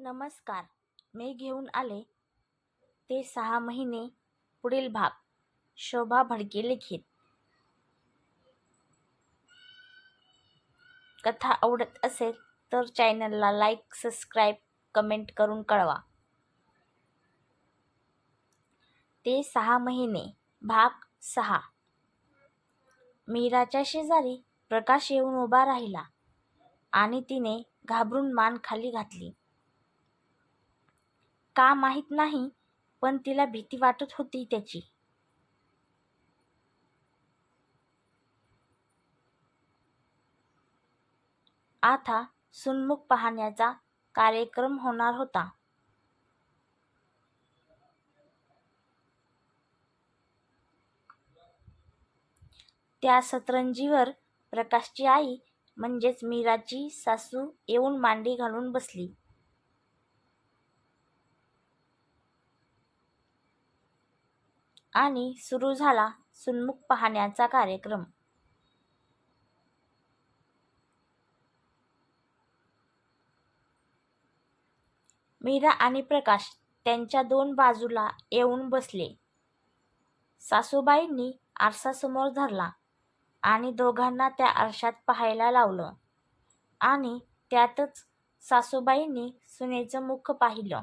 नमस्कार. मी घेऊन आले. ते सहा महिने पुढील भाग. शोभा भडके लिखित. कथा आवडत असेल तर चॅनलला लाईक सबस्क्राईब कमेंट करून कळवा. ते सहा महिने. भाग सहा. मीराच्या शेजारी प्रकाश येऊन उभा राहिला आणि तिने घाबरून मान खाली घातली. का माहीत नाही पण तिला भीती वाटत होती त्याची. आता सुन्मुख पाहण्याचा कार्यक्रम होणार होता. त्या सतरंजीवर प्रकाशची आई म्हणजेच मीराची सासू येऊन मांडी घालून बसली. आणि सुरू झाला सुन्मुख पाहण्याचा कार्यक्रम. मीरा आणि प्रकाश त्यांच्या दोन बाजूला येऊन बसले. सासूबाईंनी आरसासमोर धरला आणि दोघांना त्या आरशात पाहायला लावलं आणि त्यातच सासूबाईंनी सुनेचं मुख पाहिलं.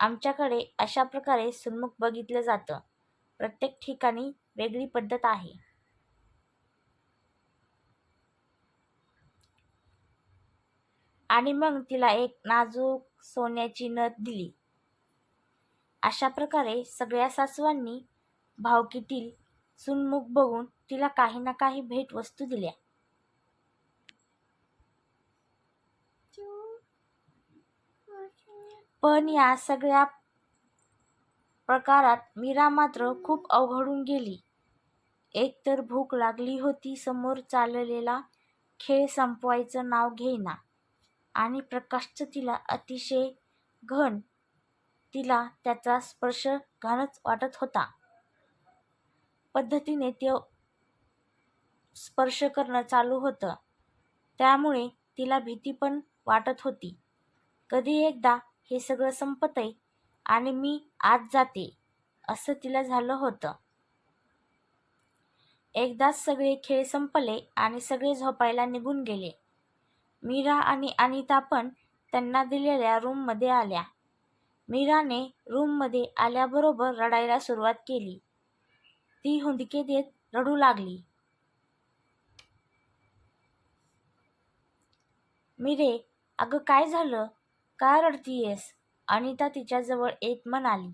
आमच्याकडे अशा प्रकारे सुन्मुख बघितलं जातं. प्रत्येक ठिकाणी वेगळी पद्धत आहे. आणि मग तिला एक नाजूक सोन्याची नथ दिली. अशा प्रकारे सगळ्या सासवांनी भावकीतील सुनमुख बघून तिला काही ना काही भेटवस्तू दिल्या. पण या सगळ्या प्रकारात मीरा मात्र खूप अवघडून गेली. एकतर भूक लागली होती समोर चाललेला खेळ संपवायचं नाव घेईना आणि प्रकाशचं तिला अतिशय घन तिला त्याचा स्पर्श घाणच वाटत होता. पद्धतीने ते स्पर्श करणं चालू होतं. त्यामुळे तिला भीती पण वाटत होती. कधी एकदा हे सगळं संपतंय आणि मी आज जाते असं तिला झालं होतं. एकदाच सगळे खेळ संपले आणि सगळे झोपायला निघून गेले. मीरा आणि अनिता पण त्यांना दिलेल्या रूममध्ये आल्या. मीराने रूममध्ये आल्याबरोबर रडायला सुरुवात केली. ती हुंदके देत रडू लागली. मीरे अगं काय झालं? काय रडतीयेस? अनिता तिच्याजवळ येत म्हणाली.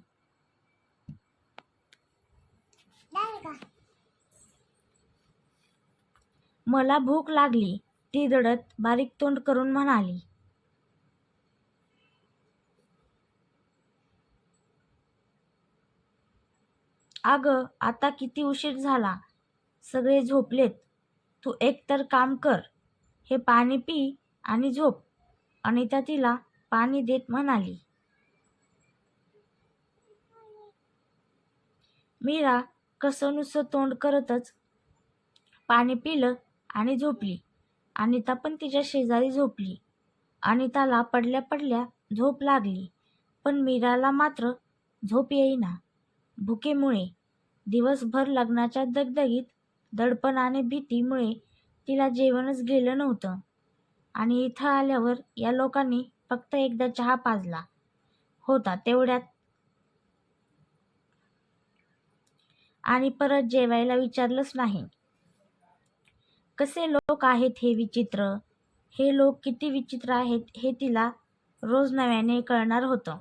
मला भूक लागली. ती रडत बारीक तोंड करून म्हणाली. अगं आता किती उशीर झाला. सगळे झोपलेत. तू एकतर काम कर. हे पाणी पी आणि झोप. अनिता तिला पाणी देत म्हणाली. मीरा कसनुसं तोंड करतच पाणी पिलं आणि झोपली. अनिता पण तिच्या शेजारी झोपली. अनिताला पडल्या पडल्या झोप लागली. पण मीराला मात्र झोप येईना. भुकेमुळे दिवसभर लग्नाच्या दगदगीत दडपण आणि भीतीमुळे तिला जेवणच गेलं नव्हतं. आणि इथं आल्यावर या लोकांनी फक्त एकदा चहा पाजला. होता तेवढ्यात. आणि परत जेवायला विचारलंच नाही. कसे लोक आहेत हे विचित्र? हे लोक किती विचित्र आहेत हे तिला रोज नव्याने कळणार होतं.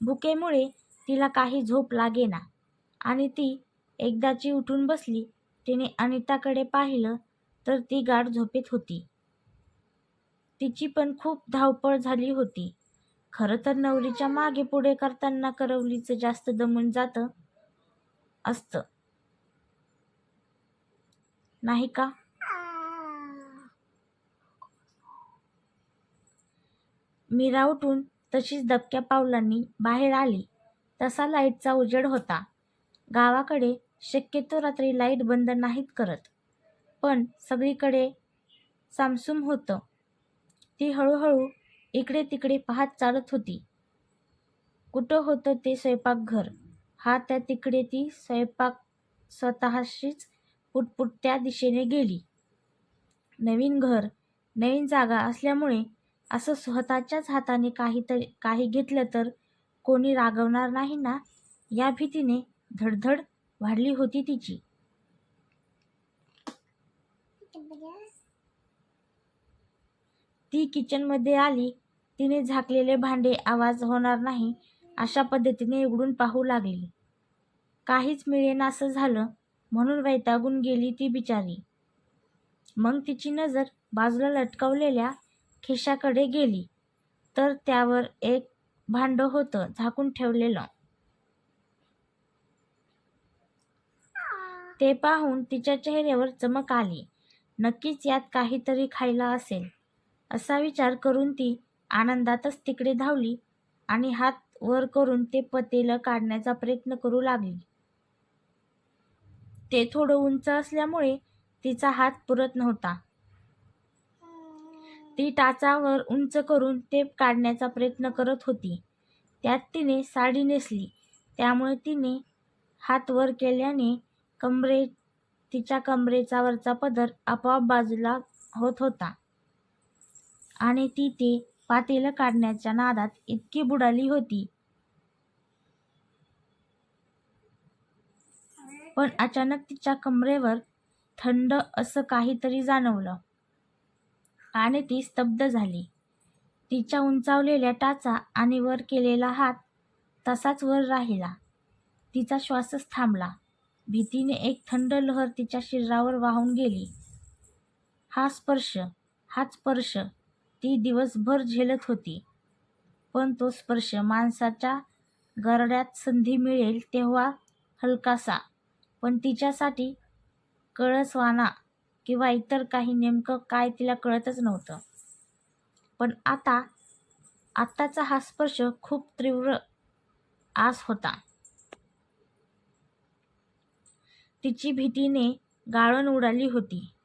भुकेमुळे तिला काही झोप लागेना. आणि ती एकदाची उठून बसली. तिने अनिताकडे पाहिलं. तर ती गाढ झोपेत होती. तिची पण खूप धावपळ झाली होती. खरं तर नवरीच्या मागे पुढे करताना करवलीचं जास्त दमून जातं असतं. नाही का? मीरा उठून तशीच दबक्या पावलांनी बाहेर आली. तसा लाईटचा उजेड होता. गावाकडे शक्यतो रात्री लाइट बंद नाहीत करत. पण सगळीकडे सामसूम होतं. ती हळूहळू इकडे तिकडे पाहत चालत होती. कुठं होतं ते स्वयंपाकघर? हा त्या तिकडे ती स्वयंपाक स्वतःशीच पुटपुट त्या दिशेने गेली. नवीन घर नवीन जागा असल्यामुळे असं स्वतःच्याच हाताने काहीतरी काही घेतलं तर कोणी रागवणार नाही ना? या भीतीने धडधड वाढली होती तिची. ती किचनमध्ये आली तिने झाकलेले भांडे आवाज होणार नाही अशा पद्धतीने उघडून पाहू लागली. काहीच मिळेनासं झालं म्हणून वैतागून गेली ती बिचारी. मग तिची नजर बाजूला लटकवलेल्या खिशाकडे गेली तर त्यावर एक भांडं होतं झाकून ठेवलेलं. ते पाहून तिच्या चेहऱ्यावर चमक आली. नक्कीच यात काहीतरी खायला असेल. असा विचार करून ती आनंदातच तिकडे धावली आणि हात वर करून ते पतेलं काढण्याचा प्रयत्न करू लागली. ते थोडं उंच असल्यामुळे तिचा हात पुरत नव्हता. ती टाचावर उंच करून ते काढण्याचा प्रयत्न करत होती. त्यात तिने साडी नेसली. त्यामुळे तिने हात वर केल्याने कमरे तिच्या कमरेचा वरचा पदर आपोआप बाजूला होत होता. आणि ती ते पातेलं काढण्याच्या नादात इतकी बुडाली होती. पण अचानक तिच्या कमरेवर थंड असं काहीतरी जाणवलं आणि ती स्तब्ध झाली. तिच्या उंचावलेल्या टाचा आणि वर केलेला हात तसाच वर राहिला. तिचा श्वासच थांबला. भीतीने एक थंड लहर तिच्या शरीरावर वाहून गेली. हा स्पर्श हा स्पर्श ती दिवसभर झेलत होती. पण तो स्पर्श माणसाच्या गरड्यात संधी मिळेल तेव्हा हलकासा. पण तिच्यासाठी कळसवाना किंवा इतर काही नेमकं काय तिला कळतच नव्हतं. पण आता आत्ताचा हा स्पर्श खूप तीव्र आस होता. तिची भीतीने गाळण उडाली होती.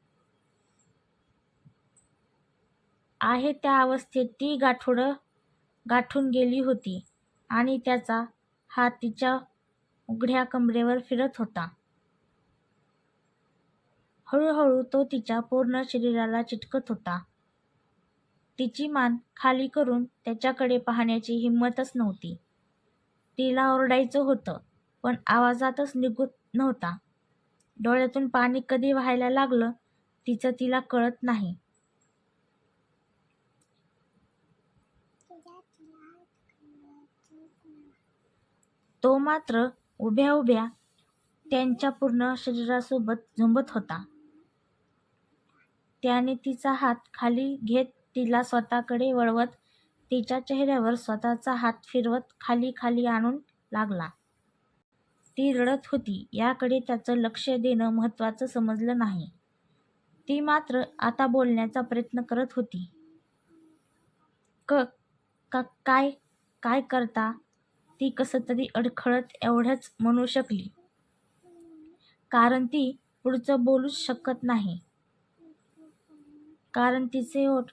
आहे त्या अवस्थेत ती गाठोडं गाठून गेली होती आणि त्याचा हात तिच्या उघड्या कमरेवर फिरत होता. हळूहळू तो तिच्या पूर्ण शरीराला चिटकत होता. तिची मान खाली करून त्याच्याकडे पाहण्याची हिंमतच नव्हती. तिला ओरडायचं होतं पण आवाजातच निघत नव्हता. डोळ्यातून पाणी कधी व्हायला लागलं तिचं तिला कळत नाही. तो मात्र उभ्या उभ्या त्यांच्या पूर्ण शरीरासोबत झुंबत होता. त्याने तिचा हात खाली घेत तिला स्वतःकडे वळवत तिच्या चेहऱ्यावर स्वतःचा हात फिरवत खाली खाली आणून लागला. ती रडत होती याकडे त्याचं लक्ष देणं महत्त्वाचं समजलं नाही. ती मात्र आता बोलण्याचा प्रयत्न करत होती. क का काय काय करता? ती कसं तरी अडखळत एवढंच म्हणू शकली. कारण ती पुढचं बोलूच शकत नाही. कारण तिचे ओठ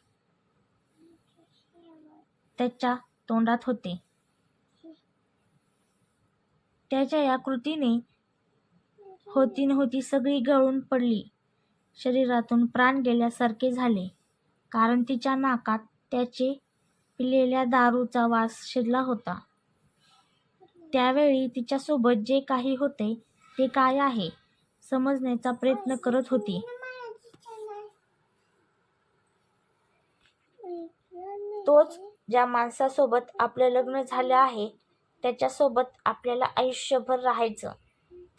त्याच्या तोंडात होते. त्याच्या या कृतीने होती नव्हती सगळी गळून पडली. शरीरातून प्राण गेल्यासारखे झाले. कारण तिच्या नाकात त्याचे पिलेल्या दारूचा वास शिरला होता. त्यावेळी तिच्यासोबत जे काही होते ते काय आहे समजण्याचा प्रयत्न करत होती. तोच ज्या माणसासोबत आपलं लग्न झालं आहे त्याच्यासोबत आपल्याला आयुष्यभर राहायचं.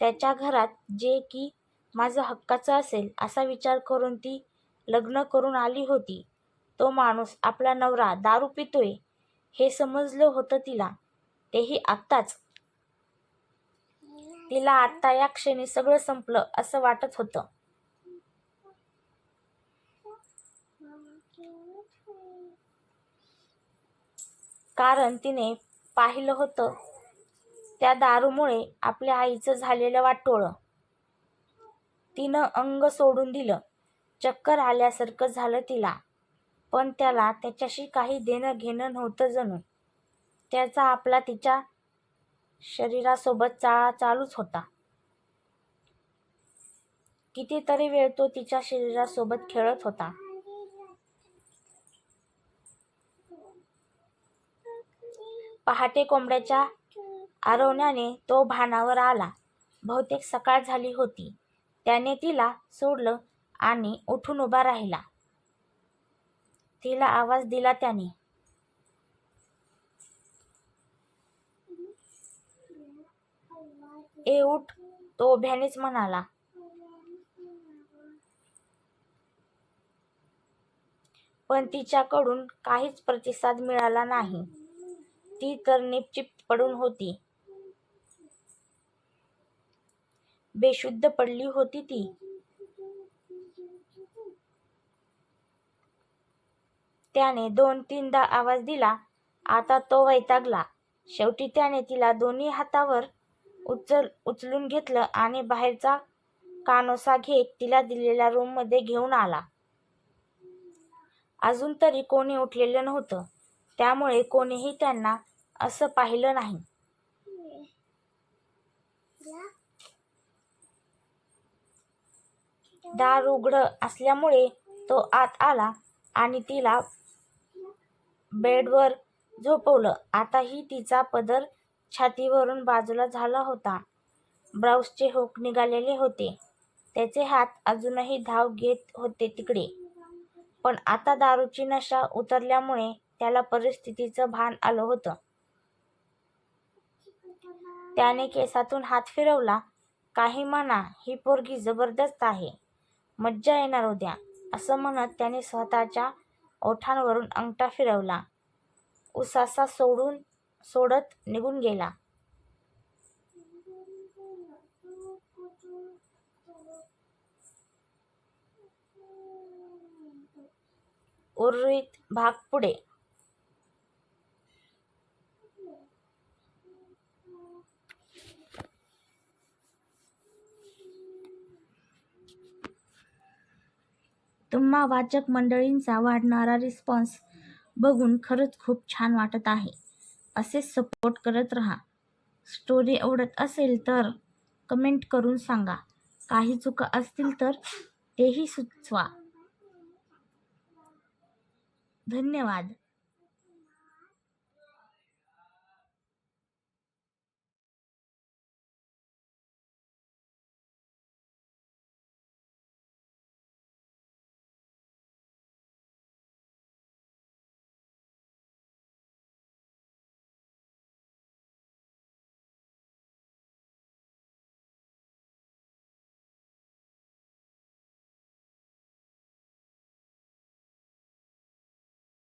त्याच्या घरात जे की माझं हक्काचं असेल असा विचार करून ती लग्न करून आली होती. तो माणूस आपला नवरा दारू पितोय हे समजलं होतं तिला. तेही आत्ताच. तिला आत्ता या क्षणी सगळं संपलं असं वाटत होतं. कारण तिने पाहिलं होतं त्या दारूमुळे आपल्या आईचं झालेलं वाटोळं. तिनं अंग सोडून दिलं. चक्कर आल्यासारखं झालं तिला. पण त्याला त्याच्याशी काही देणं घेणं नव्हतं जणू. त्याचा आपला तिच्या शरीरासोबत चाळा चालूच होता. कितीतरी वेळ तो तिच्या शरीरासोबत खेळत होता. पहाटे कोंबड्याच्या आरवण्याने तो भानावर आला. बहुतेक सकाळ झाली होती. त्याने तिला सोडलं आणि उठून उभा राहिला. तिला आवाज दिला त्याने. ए उठ तो उभ्यानेच म्हणाला. पण तिच्याकडून काहीच प्रतिसाद मिळाला नाही. ती तर निपचिप पडून होती. बेशुद्ध पडली होती ती. त्याने दोन तीनदा आवाज दिला. आता तो वैतागला. शेवटी त्याने तिला दोन्ही हातावर उचल उचलून घेतलं आणि बाहेरचा कानोसा घेत तिला दिलेल्या रूममध्ये घेऊन आला. अजून तरी कोणी उठलेलं नव्हतं. त्यामुळे कोणीही त्यांना असं पाहिलं नाही. दार उघड असल्यामुळे तो आत आला आणि तिला बेडवर झोपवलं. आताही तिचा पदर छातीवरून बाजूला झाला होता. ब्राऊसचे हुक निघालेले होते. त्याचे हात अजूनही धाव घेत होते तिकडे. पण आता दारूची नशा उतरल्यामुळे त्याला परिस्थितीचं भान आलं होतं. त्याने केसातून हात फिरवला. काही म्हणा ही पोरगी जबरदस्त आहे. मज्जा येणार उद्या असं म्हणत त्याने स्वतःच्या ओठांवरून अंगठा फिरवला. उसासा सोडून सोडत निघून गेला. उर्वरित भाग पुढे. तुम्हा वाचक मंडळींचा वाढणारा रिस्पॉन्स बघून खरंच खूप छान वाटत आहे. असेच सपोर्ट करत राहा. स्टोरी आवडत असेल तर कमेंट करून सांगा. काही चुका असतील तर तेही सुचवा. धन्यवाद.